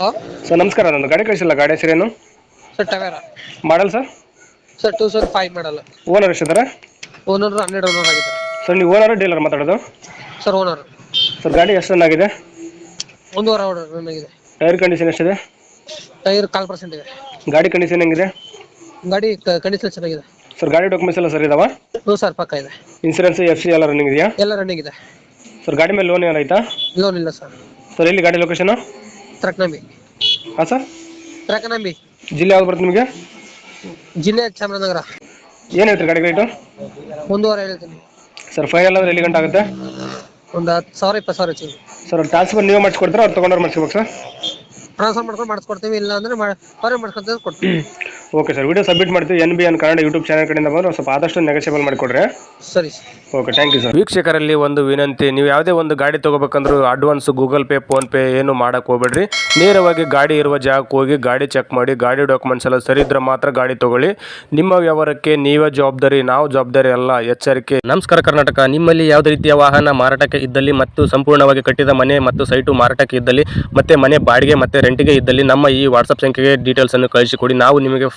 Hello sir ನಮಸ್ಕಾರ ನಾನು ಗಾಡಿ ಕಳಿಸಿಲ್ಲ. ಗಾಡಿ ಹೆಸರೇನು? Sir Tavera. Model sir? Sir two sir five ಮಾಡಲ್ಲ ಓನರ್ ಎಷ್ಟಿದ್ದಾರೆ? ಓನರ್ ಹನ್ನೆರಡು ಓನರ್ ಆಗಿದೆ ಸರ್ ನೀವು ಓನರ್ ಡೀಲರ್ ಮಾತಾಡೋದು? ಸರ್ ಓನರ್ ಸರ್ ಗಾಡಿ ಎಷ್ಟು ರನ್ ಆಗಿದೆ? ಒಂದೂವರೆ ಓನರ್ ರನ್ ಆಗಿದೆ. ಟೈರ್ ಕಂಡೀಷನ್ ಎಷ್ಟಿದೆ? ಟೈರ್ ಕಾಲ್ ಪರ್ಸೆಂಟ್ ಇದೆ. ಗಾಡಿ ಕಂಡೀಷನ್ ಹೆಂಗಿದೆ? ಗಾಡಿ ಕಂಡೀಷನ್ ಚೆನ್ನಾಗಿದೆ. ಸರ್ ಗಾಡಿ ಡಾಕ್ಯುಮೆಂಟ್ಸ್ ಎಲ್ಲ ಸರ್ ಇದಾವ? ಹ್ಞೂ ಸರ್ ಪಕ್ಕ ಇದೆ. ಇನ್ಸೂರೆನ್ಸ್ ಎಫ್ ಸಿ ಎಲ್ಲ ರನ್ನಿಂಗ್ ಇದೆಯಾ? ಎಲ್ಲ ರನ್ನಿಂಗ್ ಇದೆ. ಸರ್ ಗಾಡಿ ಮೇಲೆ ಲೋನ್ ಏನಾಯ್ತಾ? ಲೋನ್ ಇಲ್ಲ ಸರ್. ಸರ್ ಎಲ್ಲಿ ಗಾಡಿ ಲೊಕೇಶನ್ ತ್ರಕನಂಬಿ ಹಾಂ ಸರ್? ತ್ರಕನಂಬಿ ಜಿಲ್ಲೆ ಯಾವ್ದು ಬರುತ್ತೆ ನಿಮಗೆ? ಜಿಲ್ಲೆ ಚಾಮರಾಜನಗರ. ಏನು ಹೇಳ್ತೀರಿ ಗಾಡಿ ರೇಟು ಒಂದೂವರೆ ಹೇಳ್ತೀನಿ. ಸರ್ ಫೈನಲ್ ಆದ್ರೆ ಎಲ್ಲಿ ಗಂಟೆ ಆಗುತ್ತೆ? ಒಂದು ಹತ್ತು ಸಾವಿರ ಇಪ್ಪತ್ತು ಸಾವಿರ ಹೆಚ್ಚಿಗೆ. ಸರ್ ಟ್ರಾನ್ಸ್ಫರ್ ನೀವೇ ಮಾಡಿಸ್ಕೊಡ್ತೀರಾ ಅವ್ರು ತೊಗೊಂಡ್ರೆ ಮಾಡಿಸ್ಕೊಬೇಕು ಸರ್ ಟ್ರಾನ್ಸ್ಫರ್ ಮಾಡ್ಕೊಂಡು ಮಾಡಿಸ್ಕೊಡ್ತೀವಿ ಇಲ್ಲ ಅಂದ್ರೆ ಅವರೇ ಮಾಡ್ಕೊಂತ ಕೊಡ್ತೀವಿ. ಓಕೆ ಸರ್ ವಿಡಿಯೋ ಸಬ್ಮಿಟ್ ಮಾಡ್ತೀವಿ N B N Kannada YouTube channel ಕಡೆಯಿಂದ ಬಂದು ಸ್ವಲ್ಪ ಆದಷ್ಟು ನೆಗೋಷಿಯಬಲ್ ಮಾಡಿಕೊಡ್ರಿ. ಸರಿ ಸರ್. ಓಕೆ ಥ್ಯಾಂಕ್ ಯು ಸರ್ ವೀಕ್ಷಕರಲ್ಲಿ ಒಂದು ವಿನಂತಿ ನೀವು ಯಾವುದೇ ಒಂದು ಗಾಡಿ ತಗೋಬೇಕಂದ್ರೂ ಅಡ್ವಾನ್ಸ್ ಗೂಗಲ್ ಪೇ ಫೋನ್ಪೇ ಏನು ಮಾಡೋಕ್ಕೆ ಹೋಗ್ಬೇಡ್ರಿ. ನೇರವಾಗಿ ಗಾಡಿ ಇರುವ ಜಾಗಕ್ಕೆ ಹೋಗಿ ಗಾಡಿ ಚೆಕ್ ಮಾಡಿ ಗಾಡಿ ಡಾಕ್ಯುಮೆಂಟ್ಸ್ ಎಲ್ಲ ಸರಿ ಇದ್ರೆ ಮಾತ್ರ ಗಾಡಿ ತೊಗೊಳ್ಳಿ. ನಿಮ್ಮ ವ್ಯವಹಾರಕ್ಕೆ ನೀವೇ ಜವಾಬ್ದಾರಿ ನಾವು ಜವಾಬ್ದಾರಿ ಅಲ್ಲ ಎಚ್ಚರಿಕೆ. ನಮಸ್ಕಾರ ಕರ್ನಾಟಕ. ನಿಮ್ಮಲ್ಲಿ ಯಾವುದೇ ರೀತಿಯ ವಾಹನ ಮಾರಾಟಕ್ಕೆ ಇದ್ದಲ್ಲಿ ಮತ್ತು ಸಂಪೂರ್ಣವಾಗಿ ಕಟ್ಟಿದ ಮನೆ ಮತ್ತು ಸೈಟು ಮಾರಾಟಕ್ಕೆ ಇದ್ದಲ್ಲಿ ಮತ್ತೆ ಮನೆ ಬಾಡಿಗೆ ಮತ್ತೆ ರೆಂಟಿಗೆ ಇದ್ದಲ್ಲಿ ನಮ್ಮ ಈ ವಾಟ್ಸಪ್ ಸಂಖ್ಯೆಗೆ ಡೀಟೇಲ್ಸ್ ಅನ್ನು ಕಳಿಸಿಕೊಡಿ. ನಾವು ನಿಮಗೆ